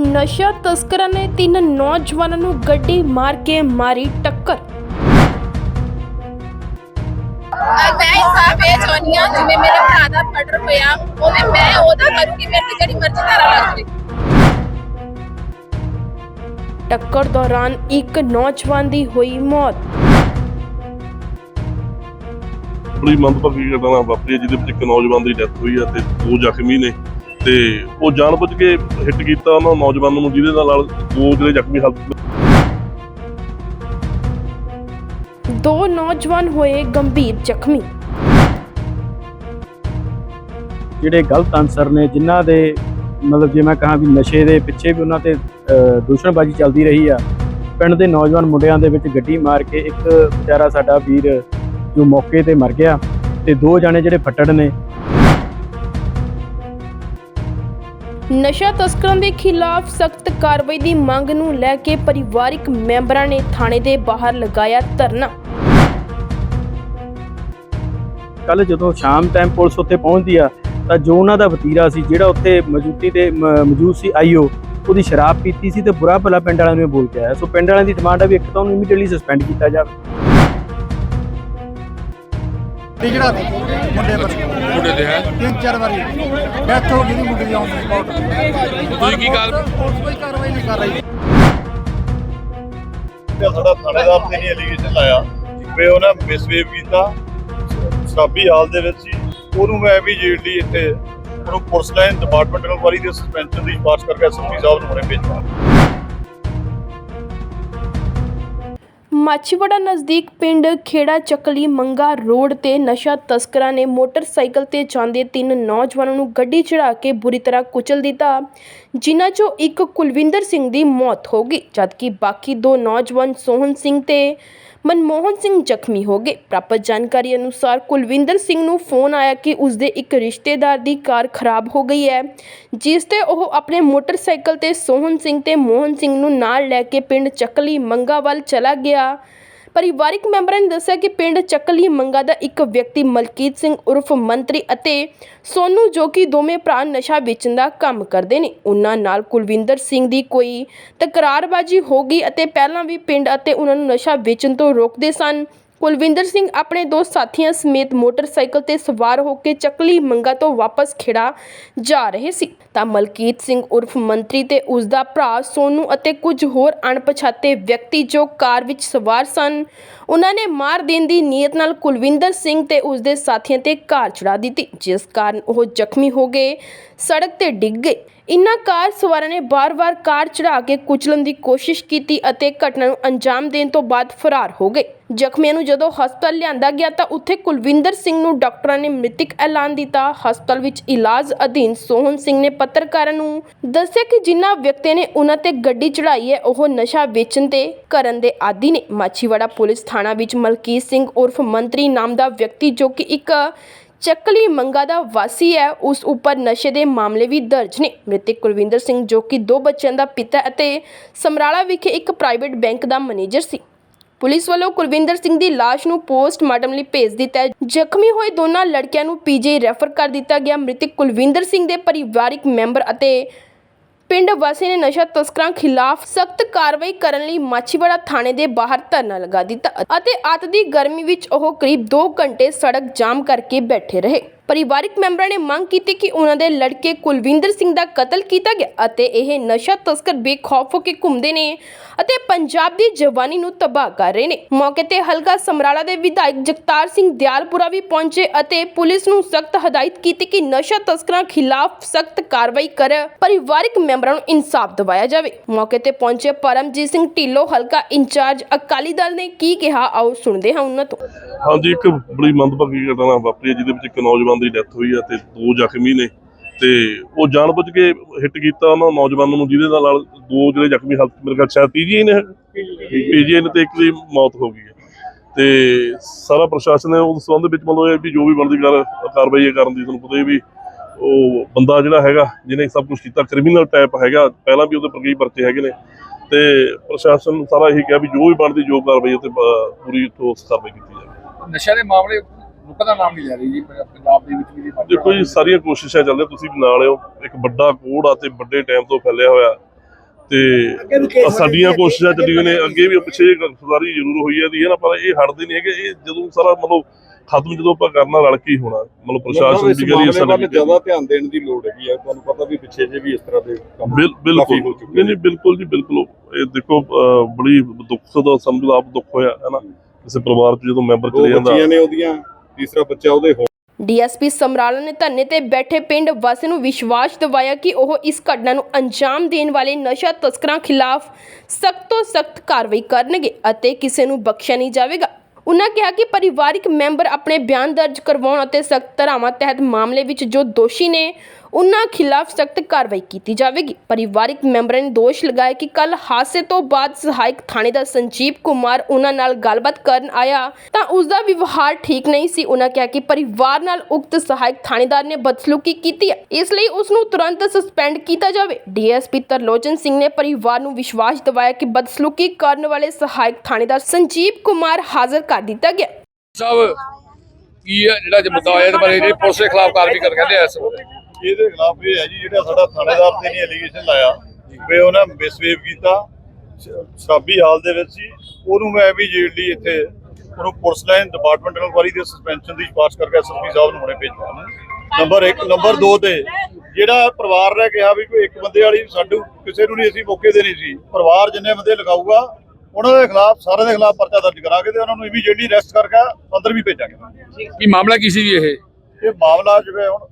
ਨਸ਼ਾ ਤਸਕਰਾਂ ਨੇ ਤਿੰਨ ਨੌਜਵਾਨਾਂ ਨੂੰ ਗੱਡੀ ਮਾਰ ਕੇ ਮਾਰੀ ਟੱਕਰ। ਮੈਂ ਇਨਸਾਫ ਇਹ ਚਾਹੁੰਦੀ ਹਾਂ ਜਿਵੇਂ ਮੇਰੇ ਭਰਾ ਦਾ ਮਰਡਰ ਹੋਇਆ ਉਹਦੇ ਮੈਂ ਉਹਦਾ ਕਰੂੰਗੀ ਮੇਰੇ ਤੇ ਜਿਹੜੀ ਮਰਜ਼ੀ ਧਾਰਾ ਲੱਗ ਜਾਵੇ ਟੱਕਰ ਦੌਰਾਨ ਇੱਕ ਨੌਜਵਾਨ ਦੀ ਹੋਈ ਮੌਤ। ਬੜੀ ਮੰਦਭਾਗੀ ਘਟਨਾ ਵਾਪਰੀ ਹੈ ਜਿਹਦੇ ਵਿੱਚ ਇੱਕ ਨੌਜਵਾਨ ਦੀ ਡੈਥ ਹੋਈ ਹੈ ਤੇ ਦੋ ਜ਼ਖਮੀ ਨੇ। ਤੇ ਉਹ ਜਾਣਬੁੱਝ ਕੇ ਹਿੱਟ ਕੀਤਾ ਉਹਨਾਂ ਨੌਜਵਾਨਾਂ ਨੂੰ ਜਿਹਦੇ ਨਾਲ ਦੋ ਜਿਹੜੇ ਜ਼ਖਮੀ ਹਾਲਤ ਦੋ ਨੌਜਵਾਨ ਹੋਏ ਗੰਭੀਰ ਜ਼ਖਮੀ। ਜਿਹੜੇ ਗਲਤ ਅਨਸਰ ਨੇ ਜਿਨ੍ਹਾਂ ਦੇ ਮਤਲਬ ਜੇ ਮੈਂ ਕਹਾਂ ਵੀ ਨਸ਼ੇ ਦੇ ਪਿੱਛੇ ਵੀ ਉਹਨਾਂ ਤੇ ਦੂਸ਼ਣਬਾਜ਼ੀ ਚੱਲਦੀ ਰਹੀ ਆ ਪਿੰਡ ਦੇ ਨੌਜਵਾਨ ਮੁੰਡਿਆਂ ਦੇ ਵਿੱਚ ਗੱਡੀ ਮਾਰ ਕੇ ਇੱਕ ਵਿਚਾਰਾ ਸਾਡਾ ਵੀਰ ਜੋ ਮੌਕੇ ਤੇ ਮਰ ਗਿਆ ਤੇ ਦੋ ਜਾਣੇ ਜਿਹੜੇ ਫੱਟੜ ਨੇ ਨਸ਼ਾ ਤਸਕਰਾਂ ਦੇ ਖਿਲਾਫ ਸਖਤ ਕਾਰਵਾਈ ਦੀ ਮੰਗ ਨੂੰ ਲੈ ਕੇ ਪਰਿਵਾਰਿਕ ਮੈਂਬਰਾਂ ਨੇ ਥਾਣੇ ਦੇ ਬਾਹਰ ਲਗਾਇਆ ਧਰਨਾ। ਕੱਲ ਜਦੋਂ ਸ਼ਾਮ ਟਾਈਮ ਪੁਲਿਸ ਉੱਥੇ ਪਹੁੰਚਦੀ ਆ, ਤਾਂ ਜੋ ਉਹਨਾਂ ਦਾ ਵਤੀਰਾ ਸੀ, ਜਿਹੜਾ ਉੱਥੇ ਮੌਜੂਦੀ ਤੇ ਮ- ਮੌਜੂਦ ਸੀ ਆਈਓ ਉਹਦੀ ਸ਼ਰਾਬ ਪੀਤੀ ਸੀ ਤੇ ਬੁਰਾ ਭਲਾ ਪਿੰਡ ਵਾਲਿਆਂ ਨੂੰ ਬੋਲ ਕੇ ਆਇਆ। ਸੋ ਪਿੰਡ ਵਾਲਿਆਂ ਦੀ ਡਿਮਾਂਡ ਆ ਵੀ ਇੱਕ ਤਾਂ ਉਹਨੂੰ ਇਮੀਡੀਏਟਲੀ ਸਸਪੈਂਡ ਕੀਤਾ ਜਾਵੇ। ਤੇ ਜਿਹੜਾ ਸੀ ਮੁੰਡੇ ਪਰ। ਮੁੰਡੇ ਦੇ ਹੈ। ਤਿੰਨ ਚਾਰ ਵਾਰੀ। ਡੈਥ ਹੋ ਗਈ ਦੀ ਮੁੰਡੇ ਦੀ ਦੀ ਸਪੌਟ ਤੁਸੀਂ ਕੀ ਗੱਲ ਪੁਲਿਸ ਕੋਈ ਕਾਰਵਾਈ ਨਹੀਂ ਕਰ ਰਹੀ। ਸਾਡਾ ਥਾਣੇਦਾਰ ਤੇ ਨਹੀਂ ਐਲੀਗੇਸ਼ਨ ਲਾਇਆ ਵੀ ਉਹਨਾਂ ਮਿਸਵੇਵ ਕੀਤਾ। ਸ਼ਰਾਬੀ ਹਾਲ ਦੇ ਵਿੱਚ ਸੀ। ਉਹਨੂੰ ਮੈਂ ਇਮੀਡੀਏਟਲੀ ਇੱਥੇ ਉਹਨੂੰ ਪੁਲਿਸ ਲਾਈਨ ਡਿਪਾਰਟਮੈਂਟ ਇਨਕੁਆਰੀ ਦੇ ਸਸਪੈਂਸ਼ਨ ਦੀ ਸਿਫਾਰਿਸ਼ ਕਰਕੇ ਐਸਪੀ ਸਾਹਿਬ ਨੂੰ ਹੁਣੇ ਭੇਜਿਆ। ਮਾਛੀਵਾੜਾ ਨਜ਼ਦੀਕ ਪਿੰਡ ਖੇੜਾ ਚੱਕਲੀ ਮੰਗਾ ਰੋਡ ਤੇ ਨਸ਼ਾ ਤਸਕਰਾਂ ਨੇ ਮੋਟਰਸਾਈਕਲ ਤੇ ਜਾਂਦੇ ਤਿੰਨ ਨੌਜਵਾਨਾਂ ਨੂੰ ਗੱਡੀ ਚੜ੍ਹਾ ਕੇ ਬੁਰੀ ਤਰ੍ਹਾਂ ਕੁਚਲ ਦਿੱਤਾ ਜਿਨ੍ਹਾਂ 'ਚੋਂ ਇੱਕ ਕੁਲਵਿੰਦਰ ਸਿੰਘ ਦੀ ਮੌਤ ਹੋ ਗਈ, ਜਦਕਿ ਬਾਕੀ ਦੋ ਨੌਜਵਾਨ ਸੋਹਨ ਸਿੰਘ ਤੇ ਮਨਮੋਹਨ ਸਿੰਘ ਜ਼ਖਮੀ ਹੋ ਗਏ। ਪ੍ਰਾਪਤ ਜਾਣਕਾਰੀ ਅਨੁਸਾਰ ਕੁਲਵਿੰਦਰ ਸਿੰਘ ਨੂੰ ਫੋਨ ਆਇਆ ਕਿ ਉਸਦੇ ਇੱਕ ਰਿਸ਼ਤੇਦਾਰ ਦੀ ਕਾਰ ਖਰਾਬ ਹੋ ਗਈ ਹੈ, ਜਿਸ ਤੇ ਉਹ ਆਪਣੇ ਮੋਟਰਸਾਈਕਲ ਤੇ ਸੋਹਨ ਸਿੰਘ ਤੇ ਮੋਹਨ ਸਿੰਘ ਨੂੰ ਨਾਲ ਲੈ ਕੇ ਪਿੰਡ ਚੱਕਲੀ ਮੰਗਾ ਵੱਲ ਚਲਾ ਗਿਆ। ਪਰਿਵਾਰਕ ਮੈਂਬਰਾਂ ਨੇ ਦੱਸਿਆ ਕਿ ਪਿੰਡ ਚੱਕਲੀ ਮੰਗਾ ਦਾ ਇੱਕ ਵਿਅਕਤੀ ਮਲਕੀਤ ਸਿੰਘ ਉਰਫ ਮੰਤਰੀ ਅਤੇ ਸੋਨੂ ਜੋ ਕਿ ਦੋਵੇਂ ਭਰਾ ਨਸ਼ਾ ਵੇਚਣ ਦਾ ਕੰਮ ਕਰਦੇ ਨੇ। ਉਹਨਾਂ ਨਾਲ ਕੁਲਵਿੰਦਰ ਸਿੰਘ ਦੀ ਕੋਈ ਤਕਰਾਰਬਾਜੀ ਹੋ ਗਈ ਅਤੇ ਪਹਿਲਾਂ ਵੀ ਪਿੰਡ ਅਤੇ ਉਹਨਾਂ ਨੂੰ ਨਸ਼ਾ ਵੇਚਣ ਤੋਂ ਰੋਕਦੇ ਸਨ। ਕੁਲਵਿੰਦਰ ਸਿੰਘ ਆਪਣੇ ਦੋ ਸਾਥੀਆਂ ਸਮੇਤ ਮੋਟਰਸਾਈਕਲ ਤੇ ਸਵਾਰ ਹੋ ਕੇ ਚੱਕਲੀ ਮੰਗਾ ਤੋਂ ਵਾਪਸ ਖੇੜਾ ਜਾ ਰਹੇ ਸੀ। ਤਾਂ ਮਲਕੀਤ ਸਿੰਘ ਉਰਫ ਮੰਤਰੀ ਤੇ ਉਸ ਦਾ ਭਰਾ ਸੋਨੂ ਅਤੇ ਕੁਝ ਹੋਰ ਅਣਪਛਾਤੇ ਵਿਅਕਤੀ ਜੋ ਕਾਰ ਵਿੱਚ ਸਵਾਰ ਸਨ ਉਹਨਾਂ ਨੇ ਮਾਰ ਦੇਣ ਦੀ ਨੀਅਤ ਨਾਲ ਕੁਲਵਿੰਦਰ ਸਿੰਘ ਤੇ ਉਸ ਦੇ ਸਾਥੀਆਂ ਤੇ ਕਾਰ ਚੜਾ ਦਿੱਤੀ, ਜਿਸ ਕਾਰਨ ਉਹ ਜ਼ਖਮੀ ਹੋ ਗਏ, ਸੜਕ ਤੇ ਡਿੱਗ ਗਏ। ਇਨ੍ਹਾਂ ਕਾਰ ਸਵਾਰਾਂ ਨੇ ਬਾਰ-ਬਾਰ ਕਾਰ ਚੜਾ ਕੇ ਕੁਚਲਣ ਦੀ ਕੋਸ਼ਿਸ਼ ਕੀਤੀ ਅਤੇ ਘਟਨਾ ਨੂੰ ਅੰਜਾਮ ਦੇਣ ਤੋਂ ਬਾਅਦ ਫਰਾਰ ਹੋ ਗਏ। ਜ਼ਖਮੀਆਂ ਨੂੰ ਜਦੋਂ ਹਸਪਤਾਲ ਲਿਆਂਦਾ ਗਿਆ ਤਾਂ ਉੱਥੇ ਕੁਲਵਿੰਦਰ ਸਿੰਘ ਨੂੰ ਡਾਕਟਰਾਂ ਨੇ ਮ੍ਰਿਤਕ ਐਲਾਨ ਦਿੱਤਾ। ਹਸਪਤਾਲ ਵਿੱਚ ਇਲਾਜ ਅਧੀਨ ਸੋਹਨ ਸਿੰਘ ਨੇ ਪੱਤਰਕਾਰਾਂ ਨੂੰ ਦੱਸਿਆ ਕਿ ਜਿਨ੍ਹਾਂ ਵਿਅਕਤੀਆਂ ਨੇ ਉਹਨਾਂ ਤੇ ਗੱਡੀ ਚੜਾਈ ਹੈ, ਉਹ ਨਸ਼ਾ ਵੇਚਣ ਤੇ ਕਰਨ ਦੇ ਆਦੀ ਨੇ। ਮਾਛੀਵਾੜਾ ਪੁਲਿਸ ਥਾਣਾ ਵਿੱਚ ਮਲਕੀਤ ਸਿੰਘ ਉਰਫ ਮੰਤਰੀ ਨਾਮ ਦਾ ਵਿਅਕਤੀ ਜੋ ਕਿ ਇੱਕ ਚੱਕਲੀ ਮੰਗਾ ਦਾ ਵਾਸੀ ਹੈ, ਉਸ ਉੱਪਰ ਨਸ਼ੇ ਦੇ ਮਾਮਲੇ ਵੀ ਦਰਜ ਨੇ। ਮ੍ਰਿਤਕ ਕੁਲਵਿੰਦਰ ਸਿੰਘ ਜੋ ਕਿ ਦੋ ਬੱਚਿਆਂ ਦਾ ਪਿਤਾ ਅਤੇ ਸਮਰਾਲਾ ਵਿਖੇ ਇੱਕ ਪ੍ਰਾਈਵੇਟ ਬੈਂਕ ਦਾ ਮੈਨੇਜਰ ਸੀ। ਪੁਲਿਸ ਵੱਲੋਂ ਕੁਲਵਿੰਦਰ ਸਿੰਘ ਦੀ ਲਾਸ਼ ਨੂੰ ਪੋਸਟਮਾਰਟਮ ਲਈ ਭੇਜ ਦਿੱਤਾ ਹੈ। ਜ਼ਖਮੀ ਹੋਏ ਦੋਨਾਂ ਲੜਕਿਆਂ ਨੂੰ ਪੀਜੀ ਰੈਫਰ ਕਰ ਦਿੱਤਾ ਗਿਆ। ਮ੍ਰਿਤਕ ਕੁਲਵਿੰਦਰ ਸਿੰਘ ਦੇ ਪਰਿਵਾਰਿਕ ਮੈਂਬਰ ਅਤੇ ਪਿੰਡ ਵਾਸੀ ਨੇ ਨਸ਼ਾ ਤਸਕਰਾਂ ਖਿਲਾਫ ਸਖਤ ਕਾਰਵਾਈ ਕਰਨ ਲਈ ਮਾਛੀਵਾੜਾ ਥਾਣੇ ਦੇ ਬਾਹਰ ਧਰਨਾ ਲਗਾ ਦਿੱਤਾ ਅਤੇ ਅੱਤ ਦੀ ਗਰਮੀ ਵਿੱਚ ਉਹ ਕਰੀਬ 2 ਘੰਟੇ ਸੜਕ ਜਾਮ ਕਰਕੇ ਬੈਠੇ ਰਹੇ। ਪਰਿਵਾਰਿਕ ਮੈਂਬਰਾਂ ਨੇ ਮੰਗ ਕੀਤੀ ਕਿ ਉਹਨਾਂ ਦੇ ਲੜਕੇ ਕੁਲਵਿੰਦਰ ਸਿੰਘ ਦਾ ਕਤਲ ਕੀਤਾ ਗਿਆ ਅਤੇ ਇਹ ਨਸ਼ਾ ਤਸਕਰ ਬੇਖੌਫ ਹੋ ਕੇ ਘੁੰਮਦੇ ਨੇ ਅਤੇ ਪੰਜਾਬ ਦੀ ਜਵਾਨੀ ਨੂੰ ਤਬਾਹ ਕਰ ਰਹੇ ਨੇ। ਮੌਕੇ ਤੇ ਹਲਕਾ ਸਮਰਾਲਾ ਦੇ ਵਿਧਾਇਕ ਜਗਤਾਰ ਸਿੰਘ ਦਿਆਲਪੁਰਾ ਵੀ ਪਹੁੰਚੇ ਅਤੇ ਪੁਲਿਸ ਨੂੰ ਸਖਤ ਹਦਾਇਤ ਕੀਤੀ ਕਿ ਨਸ਼ਾ ਤਸਕਰਾਂ ਖਿਲਾਫ ਸਖਤ ਕਾਰਵਾਈ ਕਰ ਪਰਿਵਾਰਿਕ ਮੈਂਬਰਾਂ ਨੂੰ ਇਨਸਾਫ ਦਿਵਾਇਆ ਜਾਵੇ। ਮੌਕੇ ਤੇ ਪਹੁੰਚੇ ਪਰਮਜੀਤ ਸਿੰਘ ਢਿੱਲੋਂ, ਹਲਕਾ ਇੰਚਾਰਜ ਅਕਾਲੀ ਦਲ ਨੇ ਕੀ ਕਿਹਾ, ਆਓ ਸੁਣਦੇ ਹਾਂ ਉਹਨਾਂ ਤੋਂ। ਹਾਂਜੀ, ਇੱਕ ਬੜੀ ਮੰਦਭਾਗੀ ਘਟਨਾ ਵਾਪਰੀ ਹੈ, ਜਿਹਦੇ ਵਿੱਚ ਇੱਕ ਨੌਜਵਾਨ ਦੀ ਡੈਥ ਹੋਈ ਹੈ ਤੇ ਦੋ ਜ਼ਖਮੀ ਨੇ ਤੇ ਉਹ ਜਾਣਬੁੱਝ ਕੇ ਹਿੱਟ ਕੀਤਾ ਉਹਨਾਂ ਨੌਜਵਾਨਾਂ ਨੂੰ, ਜਿਹਦੇ ਨਾਲ ਦੋ ਜਿਹੜੇ ਜ਼ਖਮੀ ਹਾਲਤ ਮੇਰੇ ਖਿਆਲ ਸ਼ਾਇਦ ਪੀਜੀਆਈ ਨੇ ਪੀਜੀਆਈ ਨੇ ਤੇ ਇੱਕ ਦੀ ਮੌਤ ਹੋ ਗਈ ਹੈ ਤੇ ਸਾਰਾ ਪ੍ਰਸ਼ਾਸਨ ਹੈ, ਉਸ ਸੰਬੰਧ ਵਿੱਚ ਮਤਲਬ ਇਹ ਵੀ ਜੋ ਵੀ ਬਣਦੀ ਕਰ ਕਾਰਵਾਈ ਕਰਨ ਦੀ ਤੁਹਾਨੂੰ ਪਤਾ ਹੀ ਵੀ ਉਹ ਬੰਦਾ ਜਿਹੜਾ ਹੈਗਾ, ਜਿਹਨੇ ਸਭ ਕੁਝ ਕੀਤਾ ਕ੍ਰਿਮੀਨਲ ਟਾਈਪ ਹੈਗਾ, ਪਹਿਲਾਂ ਵੀ ਉਹਦੇ ਪਰ ਕਈ ਪਰਚੇ ਹੈਗੇ ਨੇ। ਤੇ ਪ੍ਰਸ਼ਾਸਨ ਸਾਰਾ ਇਹੀ ਕਿਹਾ ਵੀ ਜੋ ਵੀ ਬਣਦੀ, ਜੋ ਕਾਰਵਾਈ ਉੱਤੇ ਪੂਰੀ ਠੋਸ ਕਾਰਵਾਈ ਕੀਤੀ ਜਾਵੇ। ਨਸ਼ਾ ਦੇ ਮਾਮਲੇ ਰੁਕਣ ਦਾ ਨਾਮ ਨਹੀਂ ਲੈ ਰਹੀ ਜੀ ਪ- ਪੰਜਾਬ ਦੇ ਵਿੱਚ ਵੀ ਜੀ ਦੇਖੋ ਜੀ ਸਾਰੀਆਂ ਕੋਸ਼ਿਸ਼ਾਂ ਚੱਲਦੀਆਂ ਤੁਸੀਂ ਵੀ ਨਾਲ ਹੋ। ਇੱਕ ਵੱਡਾ ਕੋੜ ਆ ਤੇ ਵੱਡੇ ਟਾਈਮ ਤੋਂ ਫੈਲਿਆ ਹੋਇਆ। ਤੇ ਸਾਡੀਆਂ ਕੋਸ਼ਿਸ਼ਾਂ ਚੱਲੀਆਂ ਨੇ ਅੱਗੇ ਵੀ ਪਿੱਛੇ ਗ੍ਰਿਫਤਾਰੀ ਜ਼ਰੂਰ ਹੋਈ ਹੈ ਦੀ ਹੈ ਨਾ ਪਰ ਇਹ ਹਟਦੇ ਨਹੀਂ ਹੈਗੇ। ਇਹ ਜਦੋਂ ਸਾਰਾ ਮਤਲਬ ਖਤਮ ਜਦੋਂ ਆਪਾਂ ਕਰਨਾ ਰਲ ਕੇ ਹੀ ਹੋਣਾ। ਮਤਲਬ ਪ੍ਰਸ਼ਾਸਨ ਦੀ ਗੱਲ ਹੈ ਸਾਡੀ ਜ਼ਿਆਦਾ ਧਿਆਨ ਦੇਣ ਦੀ ਲੋੜ ਹੈਗੀ ਆ ਤੁਹਾਨੂੰ ਪਤਾ ਵੀ ਪਿੱਛੇ ਜੇ ਵੀ ਇਸ ਤਰ੍ਹਾਂ ਦੇ ਕੰਮ ਬਿਲ- ਬਿਲਕੁਲ। ਨਹੀਂ ਨਹੀਂ ਬਿਲਕੁਲ ਜੀ ਬਿਲਕੁਲ। ਇਹ ਦੇਖੋ ਬੜੀ ਦੁੱਖ ਦਾ ਸਮਝ ਆਪ ਦੁੱਖ ਹੋਇਆ ਹੈ ਨਾ। ਕਿਸੇ ਪਰਿਵਾਰ ਚ ਜਦੋਂ ਮੈਂਬਰ ਦੋ ਚਲੇ ਜਾਂਦਾ। ਬੱਚੀਆਂ ਨੇ ਉਹਦੀਆਂ ਤੀਸਰਾ ਬੱਚਾ ਉਹਦੇ ਹੋ ਡੀਐਸਪੀ ਸਮਰਾਲਾ ਨੇ ਧਰਨੇ ਤੇ ਬੈਠੇ ਪਿੰਡ ਵਾਸੀ ਨੂੰ ਵਿਸ਼ਵਾਸ ਦਿਵਾਇਆ ਕਿ ਉਹ ਇਸ ਘਟਨਾ ਨੂੰ ਅੰਜਾਮ ਦੇਣ ਵਾਲੇ ਨਸ਼ਾ ਤਸਕਰਾਂ ਖਿਲਾਫ ਸਖਤ ਤੋਂ ਸਖਤ ਕਾਰਵਾਈ ਕਰਨਗੇ ਅਤੇ ਕਿਸੇ ਨੂੰ ਬਖਸ਼ਿਆ ਨਹੀਂ ਜਾਵੇਗਾ। ਉਨ੍ਹਾਂ ਕਿਹਾ ਕਿ ਪਰਿਵਾਰਿਕ ਮੈਂਬਰ ਆਪਣੇ ਬਿਆਨ ਦਰਜ ਕਰਵਾਉਣ ਅਤੇ ਸਖਤ ਧਾਰਾਵਾਂ ਤਹਿਤ ਮਾਮਲੇ ਵਿੱਚ ਜੋ ਦੋਸ਼ੀ ਨੇ ਉਨ੍ਹਾਂ ਖਿਲਾਫ ਸਖਤ ਕਾਰਵਾਈ ਕੀਤੀ ਜਾਵੇਗੀ। ਪਰਿਵਾਰਿਕ ਮੈਂਬਰਾਂ ਨੇ ਦੋਸ਼ ਲਗਾਇਆ ਕਿ ਕੱਲ ਹਾਦਸੇ ਤੋਂ ਬਾਅਦ ਸਹਾਇਕ ਥਾਣੇਦਾਰ ਸੰਜੀਵ ਕੁਮਾਰ ਉਹਨਾਂ ਨਾਲ ਗੱਲਬਾਤ ਕਰਨ ਆਇਆ ਤਾਂ ਉਸ ਦਾ ਵਿਵਹਾਰ ਠੀਕ ਨਹੀਂ ਸੀ। ਉਹਨਾਂ ਕਿਹਾ ਕਿ ਪਰਿਵਾਰ ਨਾਲ ਉਕਤ ਸਹਾਇਕ ਥਾਣੇਦਾਰ ਨੇ ਬਦਸਲੂਕੀ ਕੀਤੀ ਹੈ। ਇਸ ਲਈ ਉਸ ਨੂੰ ਤੁਰੰਤ ਸਸਪੈਂਡ ਕੀਤਾ ਜਾਵੇ। ਡੀਐਸਪੀ ਤਰਲੋਚਨ ਸਿੰਘ ਨੇ ਪਰਿਵਾਰ ਨੂੰ ਵਿਸ਼ਵਾਸ ਦਿਵਾਇਆ ਕਿ ਬਦਸਲੂਕੀ ਕਰਨ ਵਾਲੇ ਸਹਾਇਕ ਥਾਣੇਦਾਰ ਸੰਜੀਵ ਕੁਮਾਰ ਹਾਜ਼ਰ ਕਰ ਦਿੱਤਾ ਗਿਆ। ਸਾਹਿਬ, ਕੀ ਹੈ ਜਿਹੜਾ ਜੇ ਹੋਇਆ ਇਹਦੇ ਬਾਰੇ ਜਿਹੜੀ ਪੁਲਿਸ ਦੇ ਖਿਲਾਫ ਕਾਰਵਾਈ ਕਰ ਕਹਿੰਦੇ ਆ ਇਸ ਇਹਦੇ ਖਿਲਾਫ ਇਹ ਹੈ ਜੀ ਜਿਹੜਾ ਸਾਡਾ ਥਾਣੇਦਾਰ ਤੇ ਨਹੀਂ ਐਲੀਗੇਸ਼ਨ ਲਾਇਆ ਵੀ ਉਹਨਾਂ ਮਿਸਬੀਹੇਵ ਕੀਤਾ ਸ਼ਰਾਬੀ ਹਾਲ ਦੇ ਵਿੱਚ ਸੀ ਉਹਨੂੰ ਮੈਂ ਵੀ ਜੇਲ੍ਹ ਇੱਥੇ ਉਹਨੂੰ ਪੁਲਿਸ ਲਾਈਨ ਡਿਪਾਰਟਮੈਂਟ ਇਨਕੁਆਰੀ ਦੇ ਸਸਪੈਂਸ਼ਨ ਦੀ ਸਿਫਾਰਿਸ਼ ਕਰਕੇ ਐਸਐਸਪੀ ਸਾਹਿਬ ਨੂੰ ਹੁਣੇ ਭੇਜਿਆ। ਨੰਬਰ 1 ਨੰਬਰ 2 ਤੇ ਜਿਹੜਾ ਪਰਿਵਾਰ ਨੇ ਕਿਹਾ ਵੀ ਕੋਈ ਇੱਕ ਬੰਦੇ ਵਾਲੀ ਸਾਡੂ ਕਿਸੇ ਨੂੰ ਨਹੀਂ ਅਸੀਂ ਮੌਕੇ ਦੇ ਨਹੀਂ ਸੀ ਪਰਿਵਾਰ ਜਿੰਨੇ ਬੰਦੇ ਲਿਖਾਊਗਾ ਉਹਨਾਂ ਦੇ ਖਿਲਾਫ ਸਾਰਿਆਂ ਦੇ ਖਿਲਾਫ ਪਰਚਾ ਦਰਜ ਕਰਾਂਗੇ ਤੇ ਉਹਨਾਂ ਨੂੰ ਇਮੀਡੀਏਟਲੀ ਅਰੈਸਟ ਕਰਕੇ ਅੰਦਰ ਵੀ ਭੇਜਾਂਗੇ। ਕੀ ਮਾਮਲਾ ਕੀ ਸੀ ਜੀ ਇਹ? ਇਹ ਮਾਮਲਾ ਜਿਵੇਂ ਹੁਣ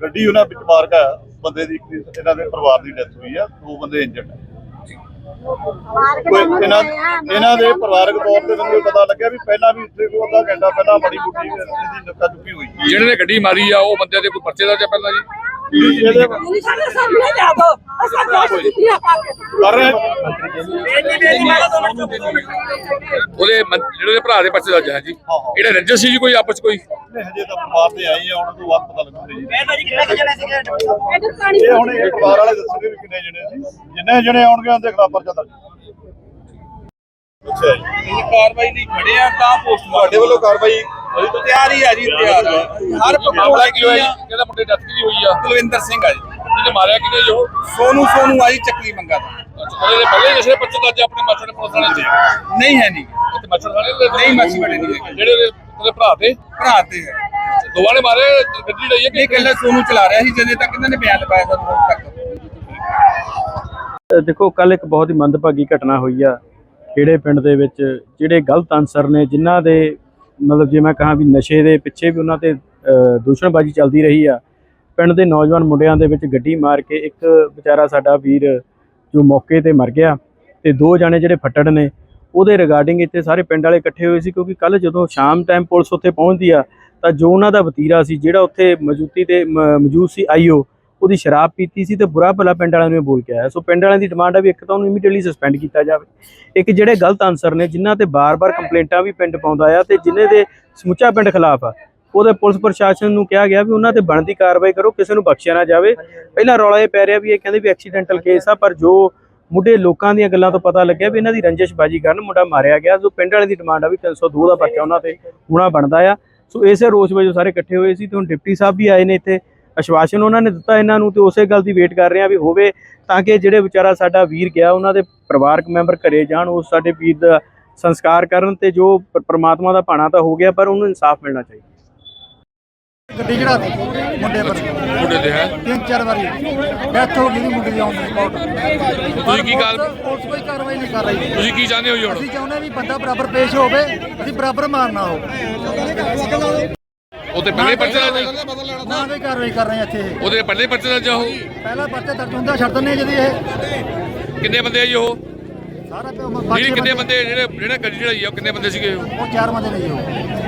ਗੱਡੀ ਉਹਨਾਂ ਵਿੱਚ ਮਾਰ ਗਿਆ ਬੰਦੇ ਦੀ ਇਹਨਾਂ ਦੇ ਪਰਿਵਾਰ ਦੀ ਡੈਥ ਹੋਈ ਆ। ਦੋ ਬੰਦੇ ਇੰਜਰਡ ਕੋਈ ਇਹਨਾਂ ਇਹਨਾਂ ਦੇ ਪਰਿਵਾਰਕ ਤੌਰ ਤੇ ਮੈਨੂੰ ਇਹ ਪਤਾ ਲੱਗਿਆ ਵੀ ਪਹਿਲਾਂ ਵੀ ਇੱਥੇ ਕੋਈ ਅੱਧਾ ਘੰਟਾ ਪਹਿਲਾਂ ਬੜੀ ਬੁੱਢੀ ਇਹਦੀ ਨੱਕਾ ਚੁੱਕੀ ਹੋਈ। ਜਿਹੜੇ ਨੇ ਗੱਡੀ ਮਾਰੀ ਆ ਉਹ ਬੰਦੇ ਦੇ ਕੋਈ ਪਰਚੇ ਦਾ ਜਾਂ ਪਹਿਲਾਂ ਜੀ? ਇਹਦੇ ਸਾਡੇ ਸਾਹਮਣੇ ਲਿਆ ਦੋ ਅਸਾਂ ਦੋਸਤ ਕਿੱਥੀਆਂ ਪਾ ਕੇ ਕਰ ਰਹੇ ਉਹਦੇ ਮੰ- ਜਿਹੜੇ ਉਹਦੇ ਭਰਾ ਦੇ ਪਰਚੇ ਦਾ ਜਾਂ ਜੀ। ਹਾਂ, ਹਾਂ। ਇਹੜੇ ਰੰਜਨ ਸੀ ਜੀ ਕੋਈ ਆਪਸ 'ਚ ਕੋਈ? ਹਜੇ ਤਾਂ ਪਰਿਵਾਰ ਤੇ ਆਈ ਆ ਉਹਨਾਂ ਤੋਂ ਬਾਅਦ ਪਤਾ ਲੱਗੂਗਾ ਜੀ। ਇਹਦੇ ਪਾਣੀ ਇਹ ਹੁਣ ਇਹ ਪਰਿਵਾਰ ਵਾਲੇ ਦੱਸਣਗੇ ਵੀ ਕਿੰਨੇ ਜਣੇ ਸੀ। ਜਿੰਨੇ ਜਣੇ ਆਉਣਗੇ ਉਹਦੇ ਖਿਲਾਫ ਪਰਚਾ ਦਰਜ ਅੱਛਾ ਜੀ ਕਾਰਵਾਈ ਨਹੀਂ ਖੜੇ ਆ ਤਾਂ ਪੋਸਟ ਤੁਹਾਡੇ ਵੱਲੋਂ ਕਾਰਵਾਈ ਤਿਆਰ ਹੀ ਆ ਜੀ ਤਿਆਰ ਆ। ਹਰ ਮਾਮਲਾ ਕੀ ਹੋਇਆ ਪਕੌੜਾ ਜੀ? ਜਿਹੜਾ ਮੁੰਡੇ ਡੈਥ ਕੀ ਹੋਈ ਆ। ਕੁਲਵਿੰਦਰ ਸਿੰਘ ਆ ਜੀ। ਜਿਹਨੇ ਮਾਰਿਆ ਕਿਨੇ ਜੋ ਸੋਨੂ ਸੋਨੂ ਆ ਜੀ ਚੱਕਲੀ ਮੰਗਾ ਦਾ। ਉਹਦੇ ਦੇ ਪਹਿਲੇ ਜਿਹੜੇ ਪਰਚੇ ਦਾ ਆਪਣੇ ਮੱਛਰ ਪੁਲਿਸ ਵਾਲੇ ਦੇ ਨਹੀਂ ਹੈ ਨਹੀਂ। ਤੇ ਮੱਛਰ ਵਾਲੇ ਦੇ ਨਹੀਂ ਮਾਸੀ ਵਾਲੇ ਨਹੀਂ ਹੈਗੇ। ਜਿਹੜੇ ਉਹਦੇ ਉਹਦੇ ਭਰਾ ਤੇ? ਭਰਾ ਤੇ ਹੈ। ਦੋਵਾਂ ਨੇ ਮਾਰੇ ਗੱਡੀ ਲਈ ਹੈ ਇਹ ਕਿ ਕੱਲਾ ਸੋਨੂ ਚਲਾ ਰਿਹਾ ਸੀ ਜਦੇ ਤੱਕ ਇਹਨਾਂ ਨੇ ਬਿਆਨ ਲਗਾਇਆ ਸਾਨੂੰ ਹੁਣ ਤੱਕ। ਅ, ਦੇਖੋ ਕੱਲ ਇੱਕ ਬਹੁਤ ਹੀ ਮੰਦਭਾਗੀ ਘਟਨਾ ਹੋਈ ਆ। ਖੇੜੇ ਪਿੰਡ ਦੇ ਵਿੱਚ ਜਿਹੜੇ ਗਲਤ ਅਨਸਰ ਨੇ ਜਿਨ੍ਹਾਂ ਦੇ ਮਤਲਬ ਜੇ ਮੈਂ ਕਹਾਂ ਵੀ ਨਸ਼ੇ ਦੇ ਪਿੱਛੇ ਵੀ ਉਹਨਾਂ ਤੇ ਦੂਸ਼ਣਬਾਜ਼ੀ ਚੱਲਦੀ ਰਹੀ ਆ, ਪਿੰਡ ਦੇ ਨੌਜਵਾਨ ਮੁੰਡਿਆਂ ਦੇ ਵਿੱਚ ਗੱਡੀ ਮਾਰ ਕੇ ਇੱਕ ਵਿਚਾਰਾ ਸਾਡਾ ਵੀਰ ਜੋ ਮੌਕੇ ਤੇ ਮਰ ਗਿਆ ਤੇ ਦੋ ਜਾਣੇ ਜਿਹੜੇ ਫੱਟੜ ਨੇ, ਉਹਦੇ ਰਿਗਾਰਡਿੰਗ ਇੱਥੇ ਸਾਰੇ ਪਿੰਡ ਵਾਲੇ ਇਕੱਠੇ ਹੋਏ ਸੀ ਕਿਉਂਕਿ ਕੱਲ ਜਦੋਂ ਸ਼ਾਮ ਟਾਈਮ ਪੁਲਿਸ ਉੱਥੇ ਪਹੁੰਚਦੀ ਆ, ਤਾਂ ਜੋ ਉਹਨਾਂ ਦਾ ਵਤੀਰਾ ਸੀ, ਜਿਹੜਾ ਉੱਥੇ ਮੌਜੂਦੀ ਤੇ ਮ- ਮੌਜੂਦ ਸੀ ਆਈਓ ਉਹਦੀ ਸ਼ਰਾਬ ਪੀਤੀ ਸੀ ਤੇ ਬੁਰਾ ਭਲਾ ਪਿੰਡ ਵਾਲਿਆਂ ਨੂੰ ਬੋਲ ਕੇ ਆਇਆ। ਸੋ ਪਿੰਡ ਵਾਲਿਆਂ ਦੀ ਡਿਮਾਂਡ ਆ ਵੀ ਇੱਕ ਤਾਂ ਉਹਨੂੰ ਇਮੀਡੀਏਟਲੀ ਸਸਪੈਂਡ ਕੀਤਾ ਜਾਵੇ। ਇੱਕ ਜਿਹੜੇ ਗਲਤ ਅਨਸਰ ਨੇ ਜਿਨ੍ਹਾਂ ਤੇ ਬਾਰ-ਬਾਰ ਕੰਪਲੇਂਟਾਂ ਵੀ ਪਿੰਡ ਪਾਉਂਦਾ ਆ ਤੇ ਜਿਨ੍ਹਾਂ ਦੇ ਸਮੁੱਚਾ ਪਿੰਡ ਖਿਲਾਫ ਆ ਉਹਦੇ ਪੁਲਿਸ ਪ੍ਰਸ਼ਾਸਨ ਨੂੰ ਕਿਹਾ ਗਿਆ ਵੀ ਉਹਨਾਂ ਤੇ ਬਣਦੀ ਕਾਰਵਾਈ ਕਰੋ ਕਿਸੇ ਨੂੰ ਬਖਸ਼ਿਆ ਨਾ ਜਾਵੇ। ਪਹਿਲਾਂ ਰੌਲਾ ਇਹ ਪੈ ਰਿਹਾ ਵੀ ਇਹ ਕਹਿੰਦੇ ਵੀ ਐਕਸੀਡੈਂਟਲ ਕੇਸ ਆ ਪਰ ਜੋ ਮੁੱਢੇ ਲੋਕਾਂ ਦੀਆਂ ਗੱਲਾਂ ਤੋਂ ਪਤਾ ਲੱਗਿਆ ਵੀ ਇਹਨਾਂ ਦੀ ਰੰਜਿਸ਼ਬਾਜੀ ਕਾਰਨ ਮੁੰਡਾ ਮਾਰਿਆ ਗਿਆ। ਸੋ ਪਿੰਡ ਵਾਲਿਆਂ ਦੀ ਡਿਮਾਂਡ ਆ ਵੀ 302 ਦਾ ਪਰਚਾ ਉਹਨਾਂ ਤੇ ਹੋਣਾ ਬਣਦਾ ਆ। ਸੋ ਇਸੇ ਰੋਸ ਵਜੋਂ ਸਾਰੇ ਇਕੱਠੇ ਹੋਏ ਸੀ ਤੇ ਹੁਣ ਡਿਪਟੀ ਸਾਹਿਬ ਵੀ ਆਏ ਨੇ ਇੱਥੇ। ਆਸ਼ਵਾਸਨ ਉਹਨਾਂ ਨੇ ਦਿੱਤਾ ਇਹਨਾਂ ਨੂੰ ਤੇ ਉਸੇ ਗੱਲ ਦੀ ਵੇਟ ਕਰ ਰਹੇ ਆ ਵੀ ਹੋਵੇ ਤਾਂ ਕਿ ਜਿਹੜੇ ਵਿਚਾਰਾ ਸਾਡਾ ਵੀਰ ਗਿਆ ਉਹਨਾਂ ਦੇ ਪਰਿਵਾਰਕ ਮੈਂਬਰ ਘਰੇ ਜਾਣ ਉਸ ਸਾਡੇ ਵੀਰ ਦਾ ਸੰਸਕਾਰ ਕਰਨ ਤੇ ਜੋ ਪ੍ਰਮਾਤਮਾ ਦਾ ਭਾਣਾ ਤਾਂ ਹੋ ਗਿਆ ਪਰ ਉਹਨੂੰ ਇਨਸਾਫ ਮਿਲਣਾ ਚਾਹੀਦਾ। ਗੱਡੀ ਦੇ ਮੁੰਡੇ ਪਰ। ਮੁੰਡੇ ਦੇ ਹੈ। ਤਿੰਨ ਚਾਰ ਵਾਰੀ। ਡੈਥ ਹੋ ਗਈ ਦੀ ਮੁੰਡੇ ਦੀ ਆਉਣ ਦੀ ਸਪੌਟ ਤੁਸੀਂ ਕੀ ਗੱਲ ਪੁਲਿਸ ਕੋਈ ਕਾਰਵਾਈ ਨਹੀਂ ਕਰ ਰਹੀ। ਤੁਸੀਂ ਕੀ ਚਾਹੁੰਦੇ ਹੋ ਜੀ ਹੁਣ? ਅਸੀਂ ਚਾਹੁੰਦੇ ਵੀ ਬੰਦਾ ਬਰਾਬਰ ਪੇਸ਼ ਹੋਵੇ ਅਸੀਂ ਬਰਾਬਰ ਮਾਰਨਾ ਹੋ ਉਹਦੇ ਪਹਿਲੇ ਪਰਚੇ ਦਾ ਜੀ। ਨਾ ਕੋਈ ਕਾਰਵਾਈ ਕਰ ਰਹੇ ਇੱਥੇ ਇਹ। ਉਹਦੇ ਪਹਿਲੇ ਪਰਚੇ ਦਾ ਜਾਂ ਉਹ ਪਹਿਲਾ ਪਰਚਾ ਦਰਜ ਹੁੰਦਾ ਛੱਡ ਦਿੰਦੇ ਜਦੀ ਇਹ। ਕਿੰਨੇ ਬੰਦੇ ਆ ਜੀ ਉਹ? ਸਾਰਾ ਪਿਓ ਜਿਹੜੀ ਕਿੰਨੇ ਬੰਦੇ ਜਿਹੜੇ ਜਿਹੜੇ ਗੱਡੀ ਚੜਾਈ ਆ ਉਹ ਕਿੰਨੇ ਬੰਦੇ ਸੀਗੇ ਉਹ? ਉਹ ਚਾਰ ਬੰਦੇ ਨੇ ਜੀ ਉਹ।